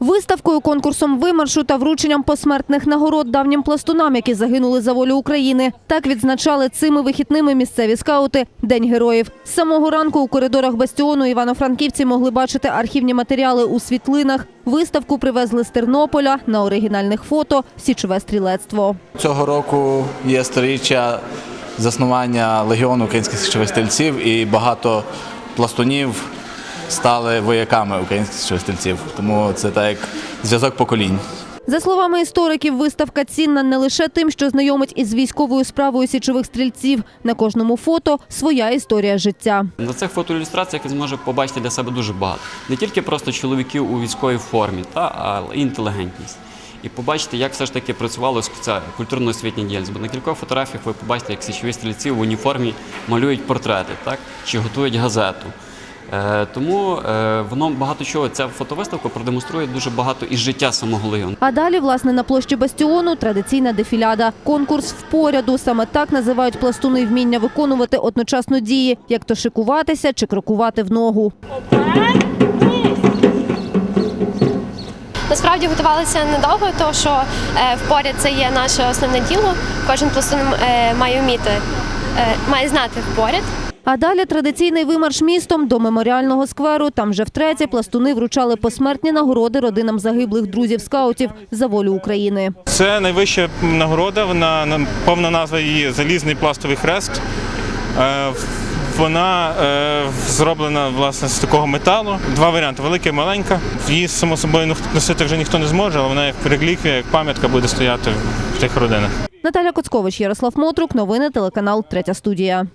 Виставкою, конкурсом вимаршу та врученням посмертних нагород давнім пластунам, які загинули за волю України. Так відзначали цими вихідними місцеві скаути День героїв. З самого ранку у коридорах бастіону івано-франківці могли бачити архівні матеріали у світлинах. Виставку привезли з Тернополя на оригінальних фото січове стрілецтво. Цього року є сторіччя заснування легіону українських січових стрільців і багато пластунів стали вояками українських січових стрільців. Тому це так як зв'язок поколінь. За словами істориків, виставка цінна не лише тим, що знайомить із військовою справою січових стрільців. На кожному фото своя історія життя. На цих фотоілюстраціях він зможе побачити для себе дуже багато. Не тільки просто чоловіків у військовій формі, та, а й інтелігентність. І побачити, як все ж таки працювала ця культурно-освітня діяльність. Бо на кількох фотографіях ви побачите, як січові стрільці в уніформі малюють портрети, так? чи готують газету. Е, тому е, воно багато чого. Ця фотовиставка продемонструє дуже багато із життя самого легіону. А далі, власне, на площі Бастіону традиційна дефіляда. Конкурс впоряду. Саме так називають пластуни вміння виконувати одночасно дії, як то шикуватися чи крокувати в ногу. Насправді готувалися недовго, тому що е, впоряд це є наше основне діло. Кожен пластун має вміти, має знати впоряд. А далі традиційний вимарш містом до меморіального скверу. Там вже втретє пластуни вручали посмертні нагороди родинам загиблих друзів скаутів за волю України. Це найвища нагорода. Вона на- повна назва її Залізний пластовий хрест. Е, Вона е, зроблена власне з такого металу. Два варіанти велика і маленька. Її само собою носити вже ніхто не зможе, але вона як реліквія, як пам'ятка буде стояти в тих родинах. Наталя Коцкович, Ярослав Мотрук. Новини телеканал Третя студія.